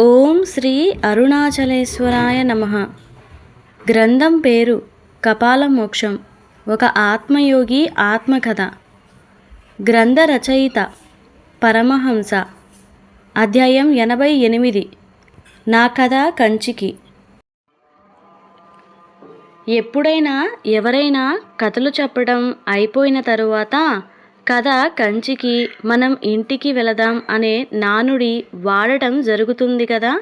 ఓం శ్రీ అరుణాచలేశ్వరాయ నమ. గ్రంథం పేరు కపాల మోక్షం ఒక ఆత్మయోగి ఆత్మకథ. గ్రంథ రచయిత పరమహంస. అధ్యాయం ఎనభై ఎనిమిది. నా కథ కంచికి. ఎప్పుడైనా ఎవరైనా కథలు చెప్పడం అయిపోయిన తరువాత కథ కంచికి మనం ఇంటికి వెళదాం అనే నానుడి వాడటం జరుగుతుంది కదా?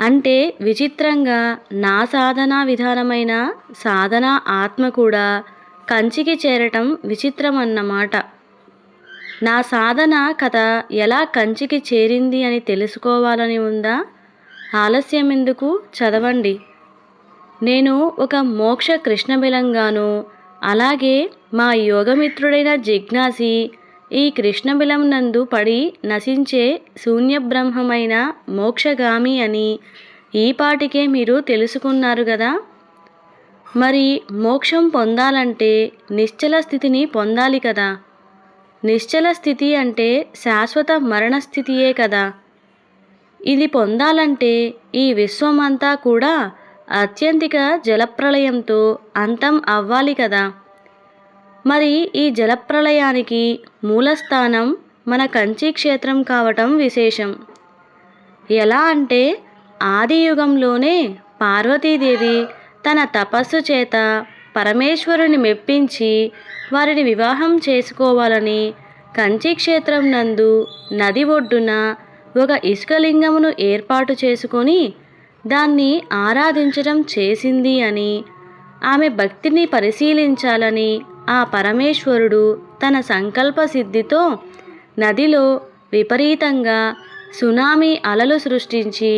అంటే విచిత్రంగా నా సాధనా విధానమైన సాధన ఆత్మ కూడా కంచికి చేరటం విచిత్రం అన్నమాట నా సాధన కథ ఎలా కంచికి చేరింది అని తెలుసుకోవాలని ఉందా? ఆలస్యం ఎందుకు చదవండి. నేను ఒక మోక్ష కృష్ణబిలంగాను అలాగే మా యోగమిత్రుడైన జిజ్ఞాసి ఈ కృష్ణబిలం నందు పడి నశించే శూన్యబ్రహ్మమైన మోక్షగామి అని ఈపాటికే మీరు తెలుసుకున్నారు కదా మరి మోక్షం పొందాలంటే నిశ్చల స్థితిని పొందాలి కదా? నిశ్చల స్థితి అంటే శాశ్వత మరణ స్థితియే కదా? ఇది పొందాలంటే ఈ విశ్వమంతా కూడా అత్యంతిక జలప్రళయంతో అంతం అవ్వాలి కదా? మరి ఈ జలప్రళయానికి మూలస్థానం మన కంచి క్షేత్రం కావటం విశేషం. ఎలా అంటే ఆదియుగంలోనే పార్వతీదేవి తన తపస్సు చేత పరమేశ్వరుని మెప్పించి వారిని వివాహం చేసుకోవాలని కంచి క్షేత్రం నందు నది ఒడ్డున ఒక ఇసుకలింగమును ఏర్పాటు చేసుకొని దాన్ని ఆరాధించడం చేసింది అని ఆమె భక్తిని పరిశీలించాలని ఆ పరమేశ్వరుడు తన సంకల్ప సిద్ధితో నదిలో విపరీతంగా సునామీ అలలు సృష్టించి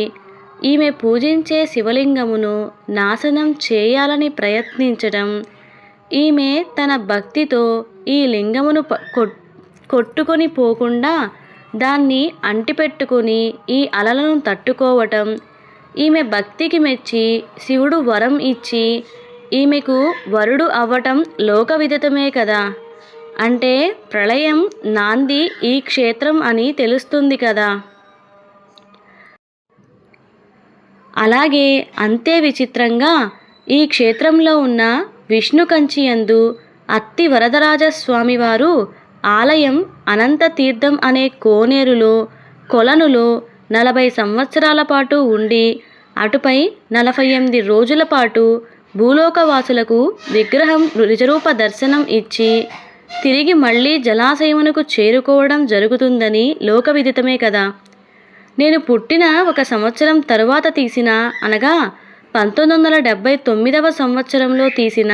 ఈమె పూజించే శివలింగమును నాశనం చేయాలని ప్రయత్నించడం ఈమె తన భక్తితో ఈ లింగమును ప- కొట్టుకొని పోకుండా దాన్ని అంటిపెట్టుకొని ఈ అలలను తట్టుకోవటం ఈమె భక్తికి మెచ్చి శివుడు వరం ఇచ్చి ఈమెకు వరుడు అవ్వటం లోక విదితమే కదా. అంటే ప్రళయం నాంది ఈ క్షేత్రం అని తెలుస్తుంది కదా. అలాగే అంతే విచిత్రంగా ఈ క్షేత్రంలో ఉన్న విష్ణు కంచియందు అత్తి వరదరాజస్వామివారు ఆలయం అనంత తీర్థం అనే కోనేరులో కొలనులో నలభై సంవత్సరాల పాటు ఉండి అటుపై నలభై ఎనిమిది రోజుల పాటు భూలోకవాసులకు విగ్రహం నిజరూప దర్శనం ఇచ్చి తిరిగి మళ్ళీ జలాశయమునకు చేరుకోవడం జరుగుతుందని లోకవిదితమే కదా. నేను పుట్టిన ఒక సంవత్సరం తరువాత తీసిన అనగా పంతొమ్మిది వందల డెబ్భై తొమ్మిదవ సంవత్సరంలో తీసిన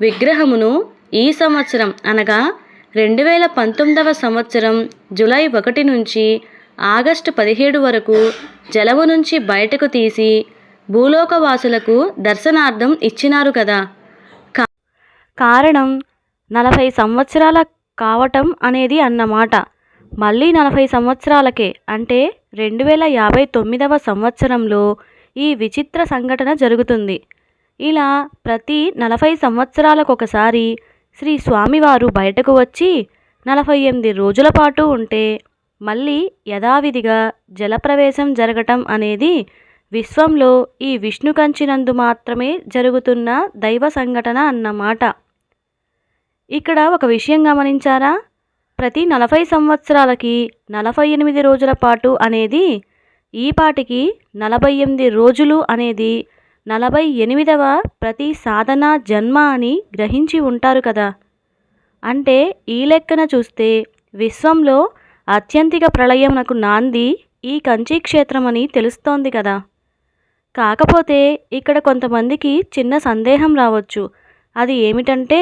విగ్రహమును ఈ సంవత్సరం అనగా రెండు వేల పంతొమ్మిదవ సంవత్సరం జూలై ఒకటి నుంచి ఆగస్టు పదిహేడు వరకు జలము నుంచి బయటకు తీసి భూలోకవాసులకు దర్శనార్థం ఇచ్చినారు కదా. కా- కారణం నలభై సంవత్సరాల కావటం అనేది అన్నమాట. మళ్ళీ నలభై సంవత్సరాలకే అంటే రెండు వేల యాభై తొమ్మిదవ సంవత్సరంలో ఈ విచిత్ర సంఘటన జరుగుతుంది. ఇలా ప్రతి నలభై సంవత్సరాలకు ఒకసారి శ్రీ స్వామివారు బయటకు వచ్చి నలభై ఎనిమిది రోజుల పాటు ఉంటే మళ్ళీ యథావిధిగా జలప్రవేశం జరగటం అనేది విశ్వంలో ఈ విష్ణు కంచినందు మాత్రమే జరుగుతున్న దైవ సంఘటన అన్నమాట. ఇక్కడ ఒక విషయం గమనించారా? ప్రతి నలభై సంవత్సరాలకి నలభై ఎనిమిది రోజుల పాటు అనేది ఈ పాటికి నలభై ఎనిమిది రోజులు అనేది నలభై ఎనిమిదవ ప్రతి సాధన జన్మ అని గ్రహించి ఉంటారు కదా. అంటే ఈ లెక్కన చూస్తే విశ్వంలో అత్యంతిక ప్రళయమునకు నాంది ఈ కంచి క్షేత్రం అని తెలుస్తోంది కదా. కాకపోతే ఇక్కడ కొంతమందికి చిన్న సందేహం రావచ్చు. అది ఏమిటంటే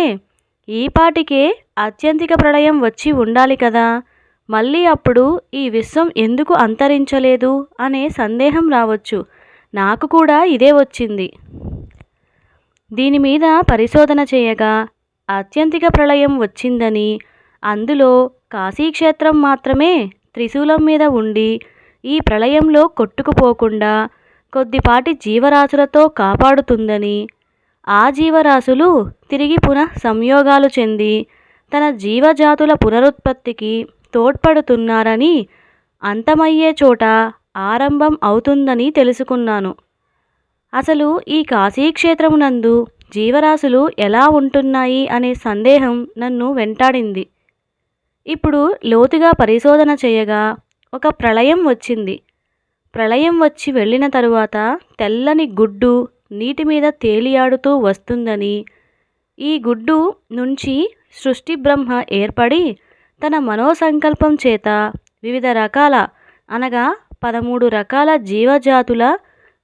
ఈ పాటికే అత్యంతిక ప్రళయం వచ్చి ఉండాలి కదా. మళ్ళీ అప్పుడు ఈ విశ్వం ఎందుకు అంతరించలేదు అనే సందేహం రావచ్చు. నాకు కూడా ఇదే వచ్చింది. దీని మీద పరిశోధన చేయగా అత్యంతిక ప్రళయం వచ్చిందని అందులో కాశీక్షేత్రం మాత్రమే త్రిశూలం మీద ఉండి ఈ ప్రళయంలో కొట్టుకుపోకుండా కొద్దిపాటి జీవరాశులతో కాపాడుతుందని. ఆ జీవరాశులు తిరిగి పునః సంయోగాలు చెంది తన జీవజాతుల పునరుత్పత్తికి తోడ్పడుతున్నారని అంతమయ్యే చోట ఆరంభం అవుతుందని తెలుసుకున్నాను. అసలు ఈ కాశీక్షేత్రమునందు జీవరాశులు ఎలా ఉంటున్నాయి అనే సందేహం నన్ను వెంటాడింది. ఇప్పుడు లోతుగా పరిశోధన చేయగా ఒక ప్రళయం వచ్చింది. ప్రళయం వచ్చి వెళ్ళిన తరువాత తెల్లని గుడ్డు నీటి మీద తేలియాడుతూ వస్తుందని. ఈ గుడ్డు నుంచి సృష్టి బ్రహ్మ ఏర్పడి తన మనోసంకల్పం చేత వివిధ రకాల అనగా పదమూడు రకాల జీవజాతుల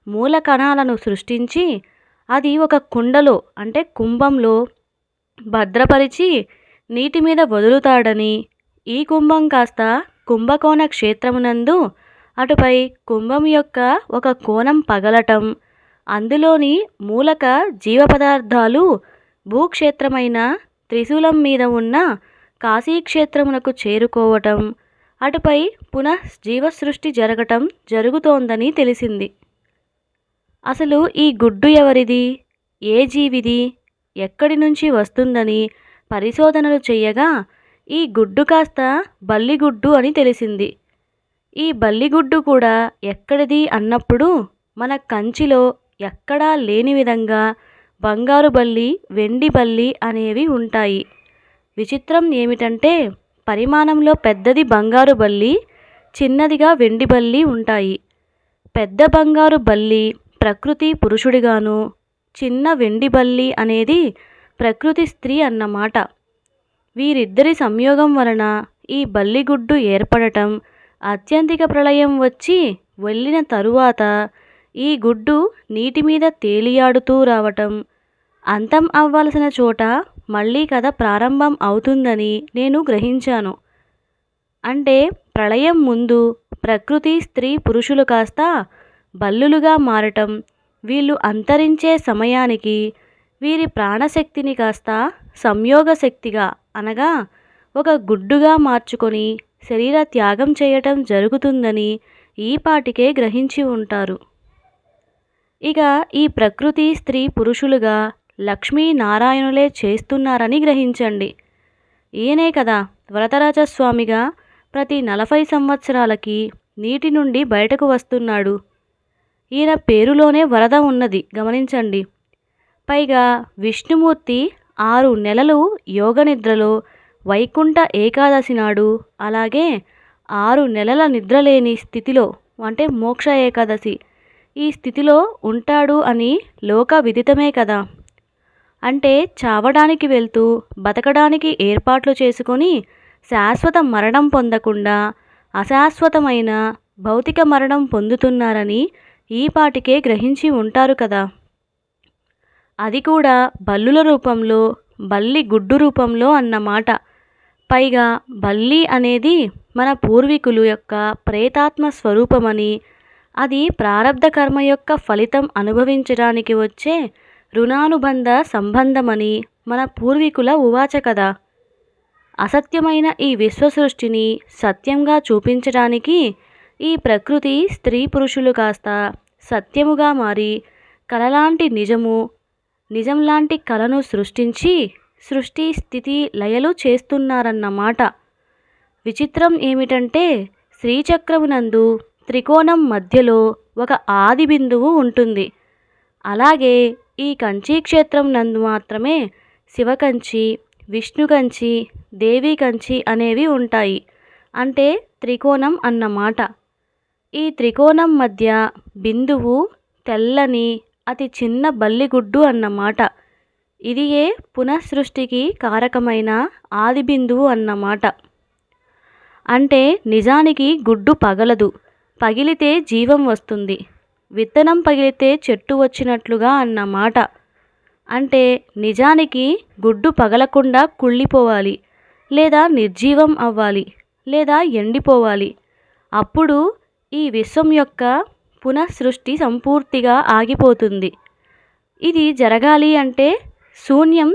మూల కణాలను సృష్టించి అది ఒక కుండలో అంటే కుంభంలో భద్రపరిచి నీటి మీద వదులుతాడని. ఈ కుంభం కాస్త కుంభకోణ క్షేత్రమునందు అటుపై కుంభం యొక్క ఒక కోణం పగలటం. అందులోని మూలక జీవ పదార్థాలు భూక్షేత్రమైన త్రిశూలం మీద ఉన్న కాశీక్షేత్రమునకు చేరుకోవటం. అటుపై పునః జీవసృష్టి జరగటం జరుగుతోందని తెలిసింది. అసలు ఈ గుడ్డు ఎవరిది? ఏ జీవిది? ఎక్కడి నుంచి వస్తుందని పరిశోధనలు చేయగా ఈ గుడ్డు కాస్త బల్లిగుడ్డు అని తెలిసింది. ఈ బల్లిగుడ్డు కూడా ఎక్కడిది అన్నప్పుడు మన కంచిలో ఎక్కడా లేని విధంగా బంగారు బల్లి వెండి బల్లి అనేవి ఉంటాయి. విచిత్రం ఏమిటంటే పరిమాణంలో పెద్దది బంగారు బల్లి చిన్నదిగా వెండి బల్లి ఉంటాయి. పెద్ద బంగారు బల్లి ప్రకృతి పురుషుడిగాను చిన్న వెండి బల్లి అనేది ప్రకృతి స్త్రీ అన్నమాట. వీరిద్దరి సంయోగం వలన ఈ బల్లిగుడ్డు ఏర్పడటం అత్యంతిక ప్రళయం వచ్చి వెళ్ళిన తరువాత ఈ గుడ్డు నీటి మీద తేలియాడుతూ రావటం. అంతం అవ్వాల్సిన చోట మళ్ళీ కథ ప్రారంభం అవుతుందని నేను గ్రహించాను. అంటే ప్రళయం ముందు ప్రకృతి స్త్రీ పురుషులు కాస్త బల్లులుగా మారటం వీళ్ళు అంతరించే సమయానికి వీరి ప్రాణశక్తిని కాస్త సంయోగ శక్తిగా అనగా ఒక గుడ్డుగా మార్చుకొని శరీర త్యాగం చేయటం జరుగుతుందని ఈపాటికే గ్రహించి ఉంటారు. ఇక ఈ ప్రకృతి స్త్రీ పురుషులుగా లక్ష్మీనారాయణులే చేస్తున్నారని గ్రహించండి. ఈయనే కదా వరదరాజస్వామిగా ప్రతి నలభై సంవత్సరాలకి నీటి నుండి బయటకు వస్తున్నాడు. ఈయన పేరులోనే వరద ఉన్నది గమనించండి. పైగా విష్ణుమూర్తి ఆరు నెలలు యోగనిద్రలో వైకుంఠ ఏకాదశి నాడు అలాగే ఆరు నెలల నిద్రలేని స్థితిలో అంటే మోక్ష ఏకాదశి ఈ స్థితిలో ఉంటాడు అని లోక విదితమే కదా. అంటే చావడానికి వెళ్తూ బతకడానికి ఏర్పాట్లు చేసుకొని శాశ్వత మరణం పొందకుండా అశాశ్వతమైన భౌతిక మరణం పొందుతున్నారని ఈ పాటికే గ్రహించి ఉంటారు కదా. అది కూడా బల్లుల రూపంలో బల్లి గుడ్డు రూపంలో అన్నమాట. పైగా బల్లి అనేది మన పూర్వీకులు యొక్క ప్రేతాత్మ స్వరూపమని అది ప్రారంధ కర్మ యొక్క ఫలితం అనుభవించడానికి వచ్చే రుణానుబంధ సంబంధమని మన పూర్వీకుల ఉవాచ కదా అసత్యమైన ఈ విశ్వసృష్టిని సత్యంగా చూపించడానికి ఈ ప్రకృతి స్త్రీ పురుషులు కాస్త సత్యముగా మారి కలలాంటి నిజము నిజం లాంటి కళను సృష్టించి సృష్టి స్థితి లయలు చేస్తున్నారన్నమాట విచిత్రం ఏమిటంటే శ్రీచక్రమునందు త్రికోణం మధ్యలో ఒక ఆది బిందువు ఉంటుంది. అలాగే ఈ కంచి క్షేత్రం నందు మాత్రమే శివకంచి విష్ణు కంచి దేవి కంచి అనేవి ఉంటాయి. అంటే త్రికోణం అన్నమాట ఈ త్రికోణం మధ్య బిందువు తెల్లని అతి చిన్న బల్లిగుడ్డు అన్నమాట ఇదియే పునఃసృష్టికి కారకమైన ఆది బిందువు అన్నమాట. అంటే నిజానికి గుడ్డు పగలదు పగిలితే జీవం వస్తుంది విత్తనం పగిలితే చెట్టు వచ్చినట్లుగా అన్నమాట. అంటే నిజానికి గుడ్డు పగలకుండా కుళ్ళిపోవాలి లేదా నిర్జీవం అవ్వాలి లేదా ఎండిపోవాలి. అప్పుడు ఈ విశ్వం యొక్క పునఃసృష్టి సంపూర్తిగా ఆగిపోతుంది. ఇది జరగాలి అంటే శూన్యం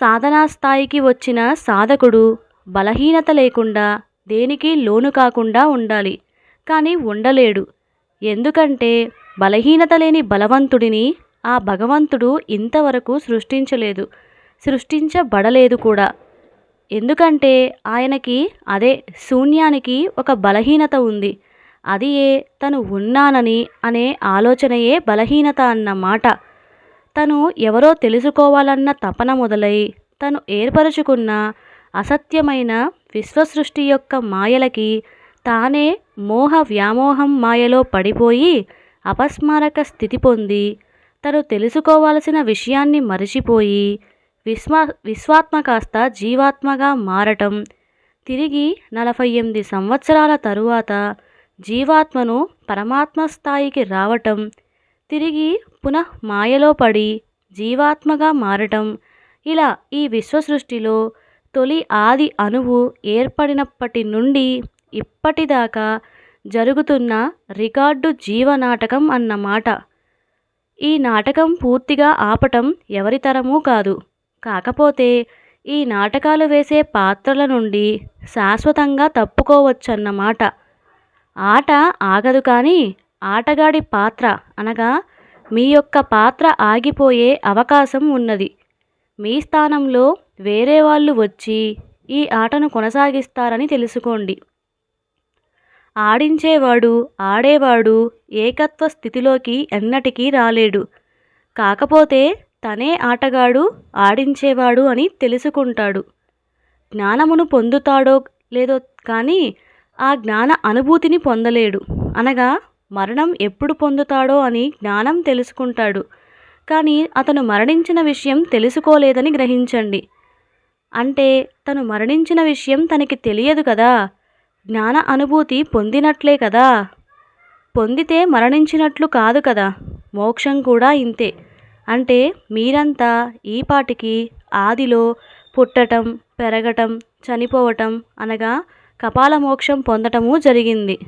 సాధనా స్థాయికి వచ్చిన సాధకుడు బలహీనత లేకుండా దేనికి లోను కాకుండా ఉండాలి. కానీ ఉండలేడు. ఎందుకంటే బలహీనత లేని బలవంతుడిని ఆ భగవంతుడు ఇంతవరకు సృష్టించలేదు. సృష్టించబడలేదు కూడా. ఎందుకంటే ఆయనకి అదే శూన్యానికి ఒక బలహీనత ఉంది. అది ఏ తను ఉన్నానని అనే ఆలోచనయే బలహీనత అన్నమాట. తను ఎవరో తెలుసుకోవాలన్న తపన మొదలై తను ఏర్పరచుకున్న అసత్యమైన విశ్వసృష్టి యొక్క మాయలకి తానే మోహ వ్యామోహం మాయలో పడిపోయి అపస్మారక స్థితి పొంది తను తెలుసుకోవాల్సిన విషయాన్ని మరిచిపోయి విశ్వా విశ్వాత్మ కాస్త జీవాత్మగా మారటం. తిరిగి నలభై ఎనిమిది సంవత్సరాల తరువాత జీవాత్మను పరమాత్మ స్థాయికి రావటం. తిరిగి పునః మాయలో పడి జీవాత్మగా మారటం. ఇలా ఈ విశ్వ సృష్టిలో తొలి ఆది అణువు ఏర్పడినప్పటి నుండి ఇప్పటిదాకా జరుగుతున్న రికార్డు జీవనాటకం అన్నమాట. ఈ నాటకం పూర్తిగా ఆపటం ఎవరితరమూ కాదు. కాకపోతే ఈ నాటకాలు వేసే పాత్రల నుండి శాశ్వతంగా తప్పుకోవచ్చన్నమాట. ఆట ఆగదు కానీ ఆటగాడి పాత్ర అనగా మీ యొక్క పాత్ర ఆగిపోయే అవకాశం ఉన్నది. మీ స్థానంలో వేరే వాళ్ళు వచ్చి ఈ ఆటను కొనసాగిస్తారని తెలుసుకోండి. ఆడించేవాడు ఆడేవాడు ఏకత్వ స్థితిలోకి ఎన్నటికీ రాలేడు. కాకపోతే తనే ఆటగాడు ఆడించేవాడు అని తెలుసుకుంటాడు. జ్ఞానమును పొందుతాడో లేదో కానీ ఆ జ్ఞాన అనుభూతిని పొందలేడు. అనగా మరణం ఎప్పుడు పొందుతాడో అని జ్ఞానం తెలుసుకుంటాడు. కానీ అతను మరణించిన విషయం తెలుసుకోలేదని గ్రహించండి. అంటే తను మరణించిన విషయం తనకి తెలియదు కదా. జ్ఞాన అనుభూతి పొందినట్లే కదా. పొందితే మరణించినట్లు కాదు కదా. మోక్షం కూడా ఇంతే. అంటే మీరంతా ఈపాటికి ఆదిలో పుట్టటం పెరగటం చనిపోవటం అనగా కపాల మోక్షం పొందటము జరిగింది.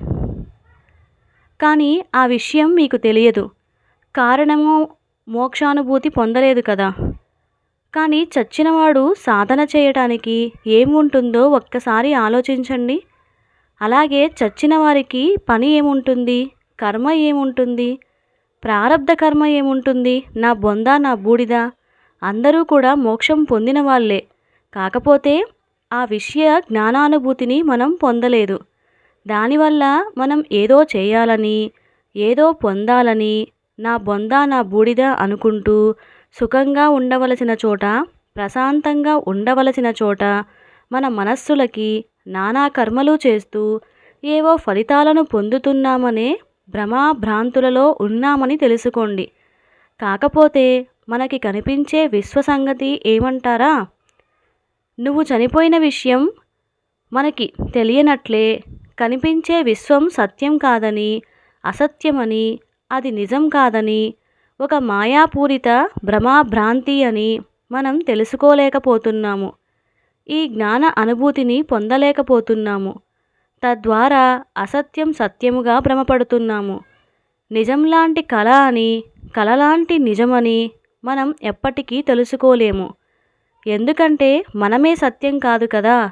కానీ ఆ విషయం మీకు తెలియదు. కారణము మోక్షానుభూతి పొందలేదు కదా. కానీ చచ్చినవాడు సాధన చేయటానికి ఏముంటుందో ఒక్కసారి ఆలోచించండి. అలాగే చచ్చిన వారికి పని ఏముంటుంది? కర్మ ఏముంటుంది? ప్రారబ్ధ కర్మ ఏముంటుంది? నా బొంద నా బూడిద? అందరూ కూడా మోక్షం పొందిన వాళ్ళే. కాకపోతే ఆ విషయ జ్ఞానానుభూతిని మనం పొందలేదు. దానివల్ల మనం ఏదో చేయాలని ఏదో పొందాలని నా బొంద నా బూడిద అనుకుంటూ సుఖంగా ఉండవలసిన చోట ప్రశాంతంగా ఉండవలసిన చోట మన మనస్సులకి నానా కర్మలు చేస్తూ ఏవో ఫలితాలను పొందుతున్నామనే భ్రమాభ్రాంతులలో ఉన్నామని తెలుసుకోండి. కాకపోతే మనకి కనిపించే విశ్వ సంగతి ఏమంటారా? నువ్వు చనిపోయిన విషయం మనకి తెలియనట్లే కనిపించే విశ్వం సత్యం కాదని అసత్యమని అది నిజం కాదని ఒక మాయాపూరిత భ్రమాభ్రాంతి అని మనం తెలుసుకోలేకపోతున్నాము. ఈ జ్ఞాన అనుభూతిని పొందలేకపోతున్నాము. తద్వారా అసత్యం సత్యముగా భ్రమపడుతున్నాము. నిజంలాంటి కళ అని కళలాంటి నిజమని మనం ఎప్పటికీ తెలుసుకోలేము. ఎందుకంటే మనమే సత్యం కాదు కదా.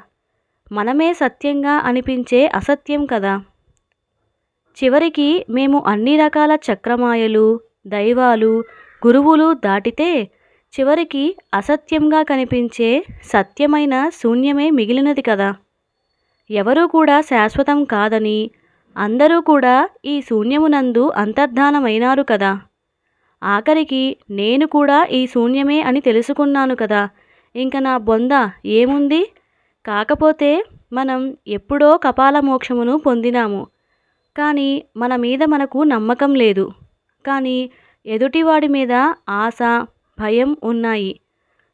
మనమే సత్యంగా అనిపించే అసత్యం కదా? చివరికి మేము అన్ని రకాల చక్రమాయలు దైవాలు గురువులు దాటితే చివరికి అసత్యంగా కనిపించే సత్యమైన శూన్యమే మిగిలినది కదా? ఎవరూ కూడా శాశ్వతం కాదని అందరూ కూడా ఈ శూన్యమునందు అంతర్ధానమైనారు కదా? ఆఖరికి నేను కూడా ఈ శూన్యమే అని తెలుసుకున్నాను కదా? ఇంక నా బొంద ఏముంది? కాకపోతే మనం ఎప్పుడో కపాల మోక్షమును పొందినాము. కానీ మన మీద మనకు నమ్మకం లేదు. కానీ ఎదుటివాడి మీద ఆశ భయం ఉన్నాయి.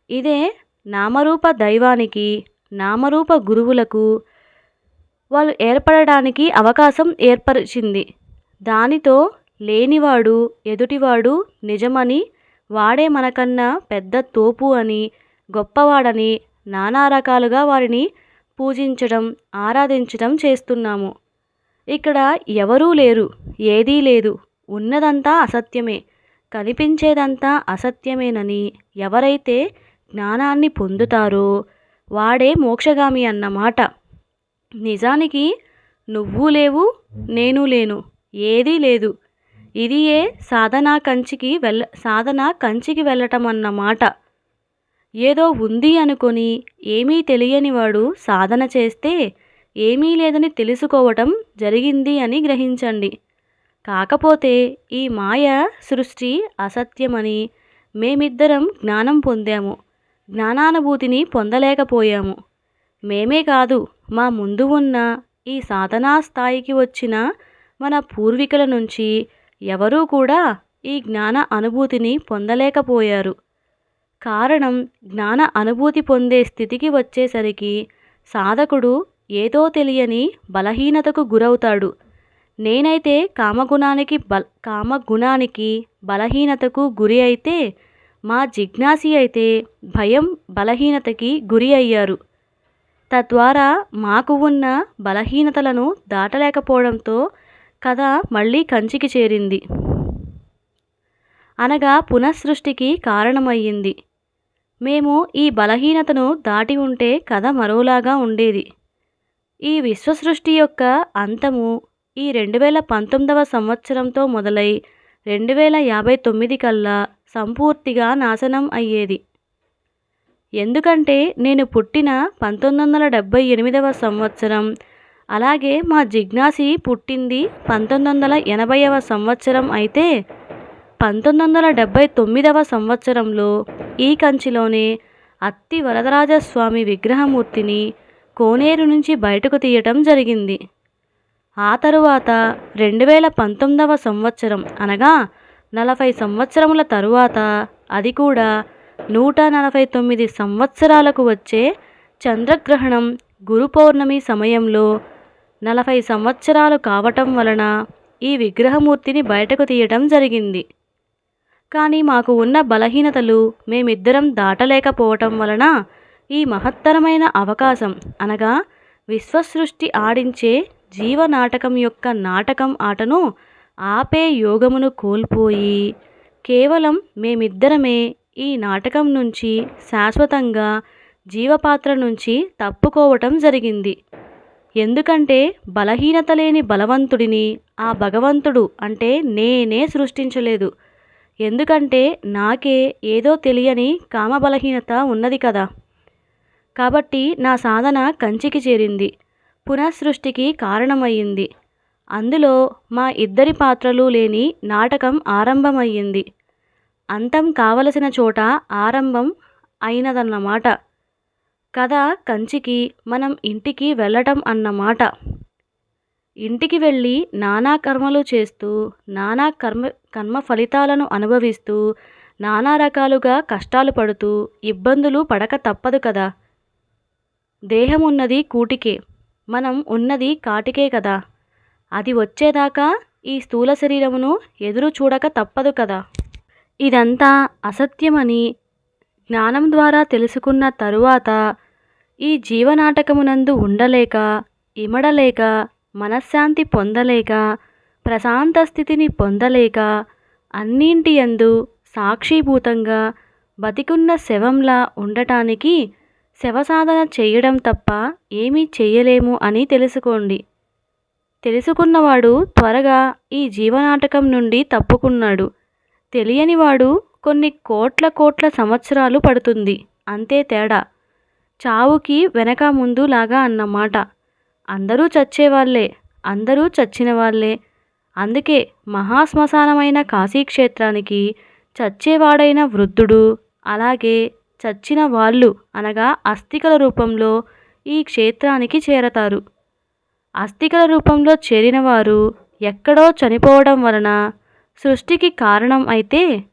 ఇదే నామరూప దైవానికి నామరూప గురువులకు వాళ్ళు ఏర్పడడానికి అవకాశం ఏర్పరిచింది. దానితో లేనివాడు ఎదుటివాడు నిజమని వాడే మనకన్నా పెద్ద తోపు అని గొప్పవాడని నానా రకాలుగా వారిని పూజించడం ఆరాధించడం చేస్తున్నాము. ఇక్కడ ఎవరూ లేరు ఏదీ లేదు. ఉన్నదంతా అసత్యమే. కనిపించేదంతా అసత్యమేనని ఎవరైతే జ్ఞానాన్ని పొందుతారో వాడే మోక్షగామి అన్నమాట నిజానికి నువ్వు లేవు నేను లేను ఏదీ లేదు. ఇది ఏ సాధనా కంచికి వెళ్ళ సాధన కంచికి వెళ్ళటం అన్నమాట ఏదో ఉంది అనుకొని ఏమీ తెలియని వాడు సాధన చేస్తే ఏమీ లేదని తెలుసుకోవటం జరిగింది అని గ్రహించండి. కాకపోతే ఈ మాయ సృష్టి అసత్యమని మేమిద్దరం జ్ఞానం పొందాము. జ్ఞానానుభూతిని పొందలేకపోయాము. మేమే కాదు మా ముందు ఉన్న ఈ సాధనా స్థాయికి వచ్చిన మన పూర్వీకుల నుంచి ఎవరూ కూడా ఈ జ్ఞాన అనుభూతిని పొందలేకపోయారు. కారణం జ్ఞాన అనుభూతి పొందే స్థితికి వచ్చేసరికి సాధకుడు ఏదో తెలియని బలహీనతకు గురవుతాడు. నేనైతే కామగుణానికి బల కామగుణానికి బలహీనతకు గురి అయితే మా జిజ్ఞాసి అయితే భయం బలహీనతకి గురి అయ్యారు. తద్వారా మాకు ఉన్న బలహీనతలను దాటలేకపోవడంతో కథ మళ్ళీ కంచికి చేరింది. అనగా పునఃసృష్టికి కారణమయ్యింది. మేము ఈ బలహీనతను దాటి ఉంటే కథ మరోలాగా ఉండేది. ఈ విశ్వసృష్టి యొక్క అంతము ఈ రెండు వేల పంతొమ్మిదవ సంవత్సరంతో మొదలై రెండు వేల యాభై తొమ్మిది కల్లా సంపూర్తిగా నాశనం అయ్యేది. ఎందుకంటే నేను పుట్టిన పంతొమ్మిది వందల డెబ్భై ఎనిమిదవ సంవత్సరం అలాగే మా జిజ్ఞాసి పుట్టింది పంతొమ్మిది వందల ఎనభైవ సంవత్సరం అయితే పంతొమ్మిది వందల డెబ్భై తొమ్మిదవ సంవత్సరంలో ఈ కంచిలోనే అత్తి వరదరాజస్వామి విగ్రహమూర్తిని కోనేరు నుంచి బయటకు తీయటం జరిగింది. ఆ తరువాత రెండు వేల పంతొమ్మిదవ సంవత్సరం అనగా నలభై సంవత్సరముల తరువాత అది కూడా నూట నలభై తొమ్మిది సంవత్సరాలకు వచ్చే చంద్రగ్రహణం గురు పౌర్ణమి సమయంలో నలభై సంవత్సరాలు కావటం వలన ఈ విగ్రహమూర్తిని బయటకు తీయటం జరిగింది. కానీ మాకు ఉన్న బలహీనతలు మేమిద్దరం దాటలేకపోవటం వలన ఈ మహత్తరమైన అవకాశం అనగా విశ్వసృష్టి ఆడించే జీవనాటకం యొక్క నాటకం ఆటను ఆపే యోగమును కోల్పోయి కేవలం మేమిద్దరమే ఈ నాటకం నుంచి శాశ్వతంగా జీవపాత్ర నుంచి తప్పుకోవటం జరిగింది. ఎందుకంటే బలహీనత లేని బలవంతుడిని ఆ భగవంతుడు అంటే నేనే సృష్టించలేదు. ఎందుకంటే నాకే ఏదో తెలియని కామబలహీనత ఉన్నది కదా. కాబట్టి నా సాధన కంచికి చేరింది. పునఃసృష్టికి కారణమయ్యింది. అందులో మా ఇద్దరి పాత్రలు లేని నాటకం ఆరంభమయ్యింది. అంతం కావలసిన చోట ఆరంభం అయినదన్నమాట. కథ కంచికి మనం ఇంటికి వెళ్ళటం అన్నమాట. ఇంటికి వెళ్ళి నానా కర్మలు చేస్తూ నానా కర్మ కర్మ ఫలితాలను అనుభవిస్తూ నానా రకాలుగా కష్టాలు పడుతూ ఇబ్బందులు పడక తప్పదు కదా. దేహం ఉన్నది కూటికే మనం ఉన్నది కాటికే కదా. అది వచ్చేదాకా ఈ స్థూల శరీరమును ఎదురు చూడక తప్పదు కదా. ఇదంతా అసత్యమని జ్ఞానం ద్వారా తెలుసుకున్న తరువాత ఈ జీవనాటకమునందు ఉండలేక ఇమడలేక మనశ్శాంతి పొందలేక ప్రశాంత స్థితిని పొందలేక అన్నింటి యందు సాక్షిభూతంగా బతికున్న శవంలా ఉండటానికి శవసాధన చేయడం తప్ప ఏమీ చేయలేము అని తెలుసుకోండి. తెలుసుకున్నవాడు త్వరగా ఈ జీవనాటకం నుండి తప్పుకున్నాడు. తెలియనివాడు కొన్ని కోట్ల కోట్ల సంవత్సరాలు పడుతుంది. అంతే తేడా. చావుకి వెనక ముందు లాగా అన్నమాట. అందరూ చచ్చేవాళ్ళే అందరూ చచ్చిన వాళ్ళే అందుకే మహాశ్మశానమైన కాశీక్షేత్రానికి చచ్చేవాడైన వృద్ధుడు అలాగే చచ్చిన వాళ్ళు అనగా అస్థికల రూపంలో ఈ క్షేత్రానికి చేరతారు. అస్థికల రూపంలో చేరిన వారు ఎక్కడో చనిపోవడం వలన సృష్టికి కారణం అయితే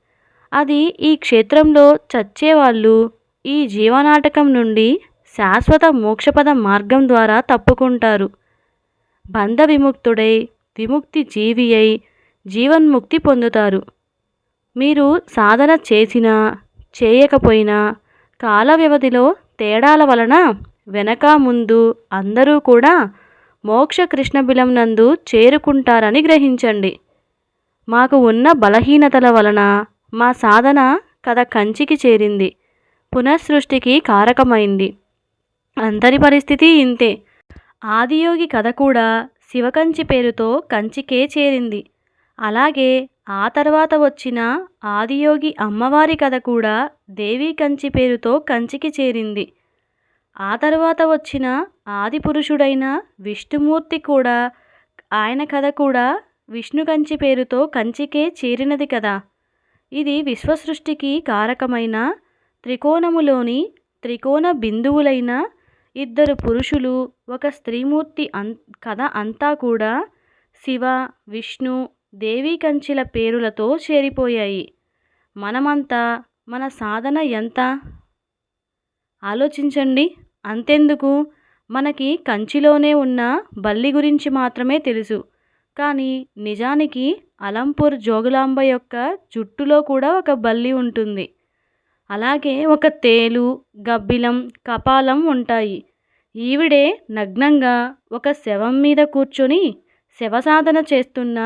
అది ఈ క్షేత్రంలో చచ్చేవాళ్ళు ఈ జీవనాటకం నుండి శాశ్వత మోక్షపద మార్గం ద్వారా తప్పుకుంటారు. బంధ విముక్తుడై విముక్తి జీవి అయి జీవన్ముక్తి పొందుతారు. మీరు సాధన చేసినా చేయకపోయినా కాల వ్యవధిలో తేడాల వలన వెనక ముందు అందరూ కూడా మోక్ష కృష్ణబిలం నందు చేరుకుంటారని గ్రహించండి. మాకు ఉన్న బలహీనతల వలన మా సాధన కథ కంచికి చేరింది. పునఃసృష్టికి కారకమైంది. అందరి పరిస్థితి ఇంతే. ఆదియోగి కథ కూడా శివకంచి పేరుతో కంచికే చేరింది. అలాగే ఆ తర్వాత వచ్చిన ఆదియోగి అమ్మవారి కథ కూడా దేవీ కంచి పేరుతో కంచికి చేరింది. ఆ తర్వాత వచ్చిన ఆది పురుషుడైన విష్ణుమూర్తి కూడా ఆయన కథ కూడా విష్ణు కంచి పేరుతో కంచికే చేరినది కదా. ఇది విశ్వసృష్టికి కారకమైన త్రికోణములోని త్రికోణ బిందువులైన ఇద్దరు పురుషులు ఒక స్త్రీమూర్తి అన్ కథ అంతా కూడా శివ విష్ణు దేవీ కంచిల పేరులతో చేరిపోయాయి. మనమంతా మన సాధన ఎంత? ఆలోచించండి. అంతెందుకు? మనకి కంచిలోనే ఉన్న బల్లి గురించి మాత్రమే తెలుసు. కానీ నిజానికి అలంపూర్ జోగులాంబ యొక్క జుట్టులో కూడా ఒక బల్లి ఉంటుంది. అలాగే ఒక తేలు గబ్బిలం కపాలం ఉంటాయి. ఈవిడే నగ్నంగా ఒక శవం మీద కూర్చొని శవసాధన చేస్తున్న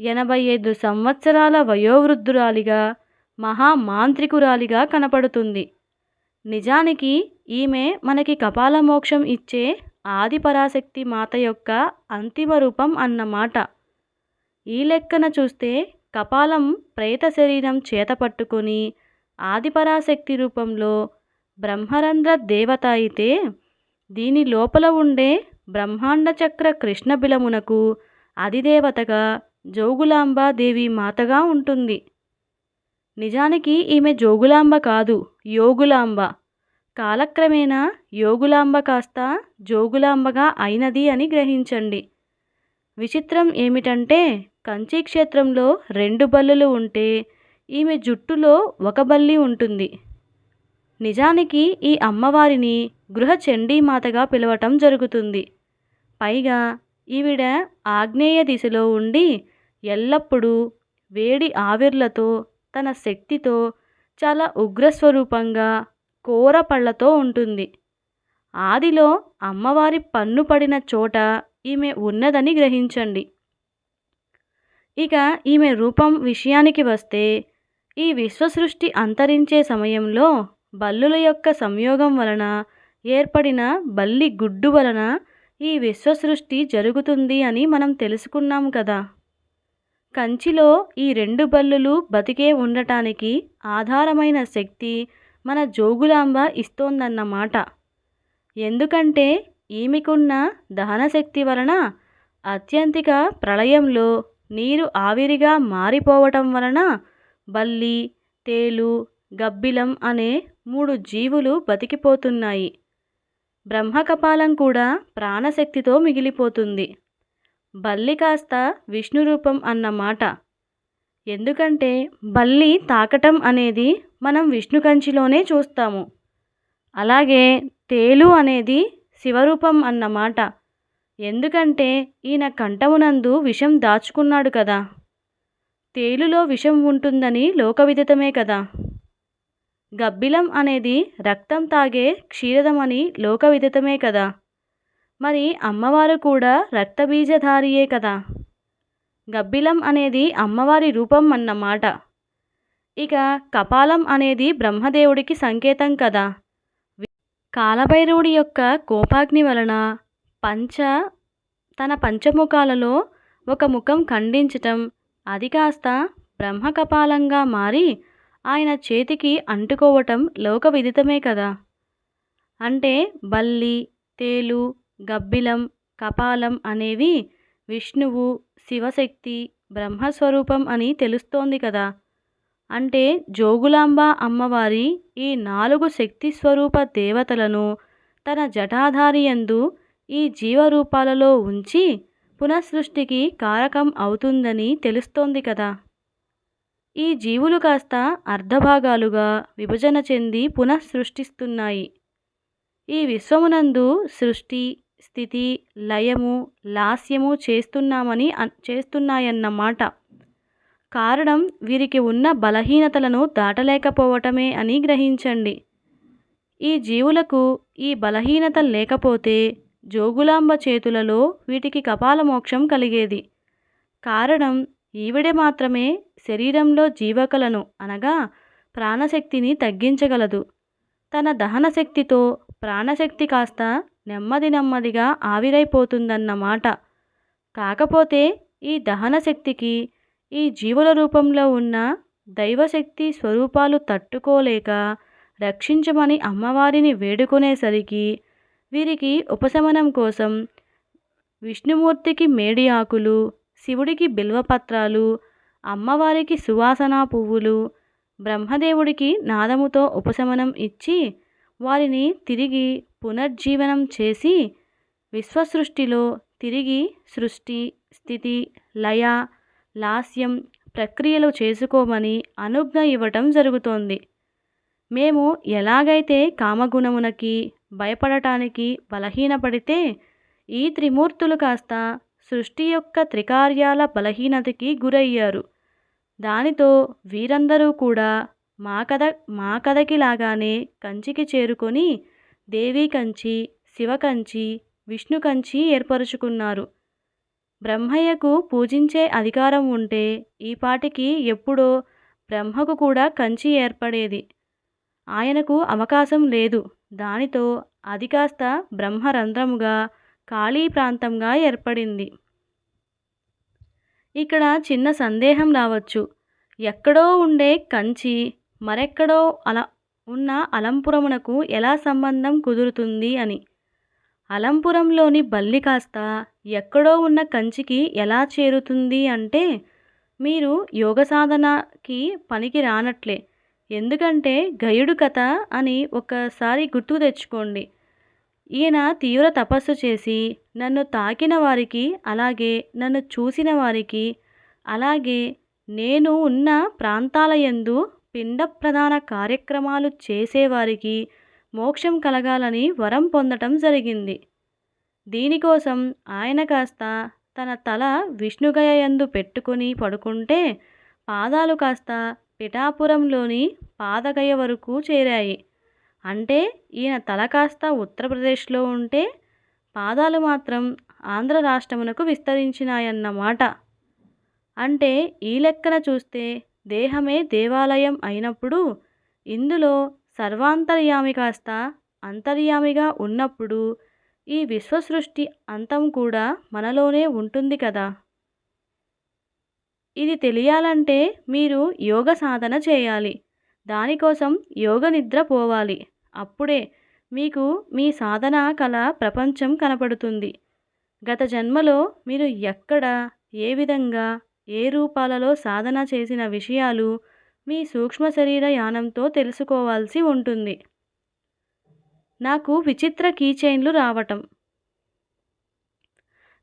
ఎనభై ఐదు సంవత్సరాల వయోవృద్ధురాలిగా మహామాంత్రికురాలిగా కనపడుతుంది. నిజానికి ఈమె మనకి కపాల మోక్షం ఇచ్చే ఆదిపరాశక్తి మాత యొక్క అంతిమ రూపం అన్నమాట. ఈ లెక్కన చూస్తే కపాలం ప్రేత శరీరం చేత పట్టుకొని ఆదిపరాశక్తి రూపంలో బ్రహ్మరంధ్ర దేవత అయితే దీని లోపల ఉండే బ్రహ్మాండ చక్ర కృష్ణ బిలమునకు అధిదేవతగా జోగులాంబ దేవి మాతగా ఉంటుంది. నిజానికి ఈమె జోగులాంబ కాదు యోగులాంబ. కాలక్రమేణా యోగులాంబ కాస్త జోగులాంబగా అయినది అని గ్రహించండి. విచిత్రం ఏమిటంటే కంచి క్షేత్రంలో రెండు బల్లులు ఉంటే ఈమె జుట్టులో ఒక బల్లి ఉంటుంది. నిజానికి ఈ అమ్మవారిని గృహ చండీమాతగా పిలవటం జరుగుతుంది. పైగా ఈవిడ ఆగ్నేయ దిశలో ఉండి ఎల్లప్పుడూ వేడి ఆవిర్లతో తన శక్తితో చాలా ఉగ్రస్వరూపంగా కోర పళ్ళతో ఉంటుంది. ఆదిలో అమ్మవారి పన్ను పడిన చోట ఈమె ఉన్నదని గ్రహించండి. ఇక ఈమె రూపం విషయానికి వస్తే ఈ విశ్వసృష్టి అంతరించే సమయంలో బల్లుల యొక్క సంయోగం వలన ఏర్పడిన బల్లి గుడ్డు వలన ఈ విశ్వసృష్టి జరుగుతుంది అని మనం తెలుసుకున్నాం కదా. కంచిలో ఈ రెండు బల్లులు బతికే ఉండటానికి ఆధారమైన శక్తి మన జోగులాంబ ఇస్తోందన్నమాట. ఎందుకంటే ఈమెకున్న దహనశక్తి వలన అత్యంతిక ప్రళయంలో నీరు ఆవిరిగా మారిపోవటం వలన బల్లి తేలు గబ్బిలం అనే మూడు జీవులు బతికిపోతున్నాయి. బ్రహ్మకపాలం కూడా ప్రాణశక్తితో మిగిలిపోతుంది. బల్లి కాస్త విష్ణు రూపం అన్నమాట ఎందుకంటే బల్లి తాకటం అనేది మనం విష్ణు కంచిలోనే చూస్తాము. అలాగే తేలు అనేది శివరూపం అన్నమాట ఎందుకంటే ఈయన కంఠమునందు విషం దాచుకున్నాడు కదా. తేలులో విషం ఉంటుందని లోకవిదితమే కదా. గబ్బిలం అనేది రక్తం తాగే క్షీరదమని లోకవిదితమే కదా. మరి అమ్మవారు కూడా రక్తబీజధారియే కదా. గబ్బిలం అనేది అమ్మవారి రూపం అన్నమాట. ఇక కపాలం అనేది బ్రహ్మదేవుడికి సంకేతం కదా. కాలభైరవుడి యొక్క కోపాగ్ని వలన పంచ తన పంచముఖాలలో ఒక ముఖం ఖండించటం అది కాస్త బ్రహ్మకపాలంగా మారి ఆయన చేతికి అంటుకోవటం లోక విదితమే కదా. అంటే బల్లి తేలు గబ్బిలం కపాలం అనేవి విష్ణువు శివశక్తి బ్రహ్మస్వరూపం అని తెలుస్తోంది కదా. అంటే జోగులాంబ అమ్మవారి ఈ నాలుగు శక్తి స్వరూప దేవతలను తన జటాధారియందు ఈ జీవరూపాలలో ఉంచి పునఃసృష్టికి కారకం అవుతుందని తెలుస్తోంది కదా. ఈ జీవులు కాస్త అర్ధభాగాలుగా విభజన చెంది పునఃసృష్టిస్తున్నాయి. ఈ విశ్వమునందు సృష్టి స్థితి లయము లాస్యము చేస్తున్నామని చేస్తున్నాయన్నమాట కారణం వీరికి ఉన్న బలహీనతలను దాటలేకపోవటమే అని గ్రహించండి. ఈ జీవులకు ఈ బలహీనత లేకపోతే జోగులాంబ చేతులలో వీటికి కపాల మోక్షం కలిగేది. కారణం ఈవిడ మాత్రమే శరీరంలో జీవకలను అనగా ప్రాణశక్తిని తగ్గించగలదు. తన దహన శక్తితో ప్రాణశక్తి కాస్త నెమ్మది నెమ్మదిగా ఆవిరైపోతుందన్నమాట కాకపోతే ఈ దహన శక్తికి ఈ జీవుల రూపంలో ఉన్న దైవశక్తి స్వరూపాలు తట్టుకోలేక రక్షించమని అమ్మవారిని వేడుకునేసరికి వీరికి ఉపశమనం కోసం విష్ణుమూర్తికి మేడి ఆకులు శివుడికి బిల్వపత్రాలు అమ్మవారికి సువాసన పువ్వులు బ్రహ్మదేవుడికి నాదముతో ఉపశమనం ఇచ్చి వారిని తిరిగి పునర్జీవనం చేసి విశ్వసృష్టిలో తిరిగి సృష్టి స్థితి లయ లాస్యం ప్రక్రియలు చేసుకోమని అనుజ్ఞ ఇవ్వటం జరుగుతోంది. మేము ఎలాగైతే కామగుణమునకి భయపడటానికి బలహీనపడితే ఈ త్రిమూర్తులు కాస్త సృష్టి యొక్క త్రికార్యాల బలహీనతకి గురయ్యారు. దానితో వీరందరూ కూడా మా కథ మా కథకి లాగానే కంచికి చేరుకొని దేవి కంచి శివ కంచి విష్ణు కంచి ఏర్పరచుకున్నారు. బ్రహ్మయ్యకు పూజించే అధికారం ఉంటే ఈపాటికి ఎప్పుడో బ్రహ్మకు కూడా కంచి ఏర్పడేది. ఆయనకు అవకాశం లేదు. దానితో అది కాస్త బ్రహ్మరంధ్రముగా ఖాళీ ప్రాంతంగా ఏర్పడింది. ఇక్కడ చిన్న సందేహం రావచ్చు. ఎక్కడో ఉండే కంచి మరెక్కడో అల ఉన్న అలంపురమునకు ఎలా సంబంధం కుదురుతుంది అని. అలంపురంలోని బల్లి కాస్త ఎక్కడో ఉన్న కంచికి ఎలా చేరుతుంది అంటే మీరు యోగ సాధనకి పనికి రానట్లే. ఎందుకంటే గయుడు కథ అని ఒకసారి గుర్తు తెచ్చుకోండి. ఈయన తీవ్ర తపస్సు చేసి నన్ను తాకిన వారికి అలాగే నన్ను చూసిన వారికి అలాగే నేను ఉన్న ప్రాంతాల యందు పిండ ప్రధాన కార్యక్రమాలు చేసేవారికి మోక్షం కలగాలని వరం పొందటం జరిగింది. దీనికోసం ఆయన కాస్త తన తల విష్ణుగయ యందు పెట్టుకుని పడుకుంటే పాదాలు కాస్త పిఠాపురంలోని పాదగయ వరకు చేరాయి. అంటే ఈయన తల కాస్త ఉత్తరప్రదేశ్లో ఉంటే పాదాలు మాత్రం ఆంధ్ర రాష్ట్రమునకు విస్తరించినాయన్నమాట. అంటే ఈ లెక్కన చూస్తే దేహమే దేవాలయం అయినప్పుడు ఇందులో సర్వాంతర్యామి కాస్త అంతర్యామిగా ఉన్నప్పుడు ఈ విశ్వసృష్టి అంతం కూడా మనలోనే ఉంటుంది కదా. ఇది తెలియాలంటే మీరు యోగ సాధన చేయాలి. దానికోసం యోగ నిద్ర పోవాలి. అప్పుడే మీకు మీ సాధన కళ ప్రపంచం కనపడుతుంది. గత జన్మలో మీరు ఎక్కడ ఏ విధంగా ఏ రూపాలలో సాధన చేసిన విషయాలు మీ సూక్ష్మ శరీర యానంతో తెలుసుకోవాల్సి ఉంటుంది. నాకు విచిత్ర కీచైన్లు రావటం.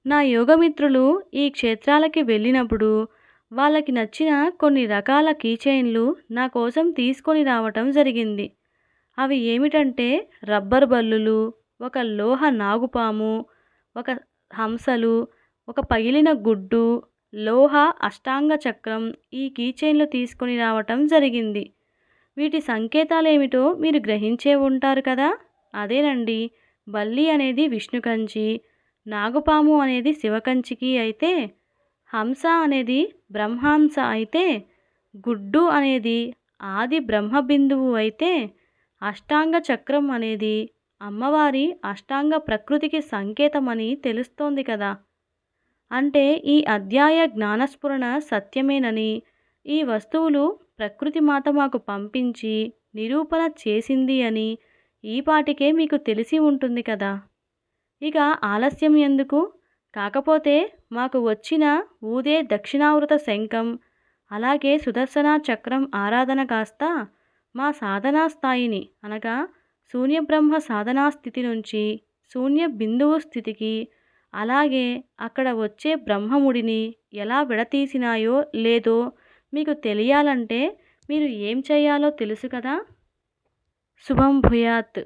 నా యోగమిత్రులు ఈ క్షేత్రాలకి వెళ్ళినప్పుడు వాళ్ళకి నచ్చిన కొన్ని రకాల కీచైన్లు నా కోసం తీసుకొని రావటం జరిగింది. అవి ఏమిటంటే రబ్బర్ బల్లులు ఒక లోహ నాగుపాము ఒక హంసలు ఒక పగిలిన గుడ్డు లోహ అష్టాంగ చక్రం ఈ కీచైన్లు తీసుకొని రావటం జరిగింది. వీటి సంకేతాలు ఏమిటో మీరు గ్రహించే ఉంటారు కదా? అదేనండి బల్లి అనేది విష్ణు కంచి నాగుపాము అనేది శివకంచికి అయితే హంస అనేది బ్రహ్మాంస అయితే గుడ్డు అనేది ఆది బ్రహ్మ బిందువు అయితే అష్టాంగ చక్రం అనేది అమ్మవారి అష్టాంగ ప్రకృతికి సంకేతమని తెలుస్తోంది కదా. అంటే ఈ అధ్యాయ జ్ఞానస్ఫురణ సత్యమేనని ఈ వస్తువులు ప్రకృతి మాత మాకు పంపించి నిరూపణ చేసింది అని ఈ పాటికే మీకు తెలిసి ఉంటుంది కదా. ఇక ఆలస్యం ఎందుకు? కాకపోతే మాకు వచ్చిన ఊదే దక్షిణావృత శంఖం అలాగే సుదర్శన చక్రం ఆరాధన కాస్త మా సాధనా స్థాయిని అనగా శూన్య బ్రహ్మ సాధనా స్థితి నుంచి శూన్య బిందువు స్థితికి అలాగే అక్కడ వచ్చే బ్రహ్మముడిని ఎలా విడతీసినాయో లేదో మీకు తెలియాలంటే మీరు ఏం చేయాలో తెలుసు కదా? శుభం భూయాత్.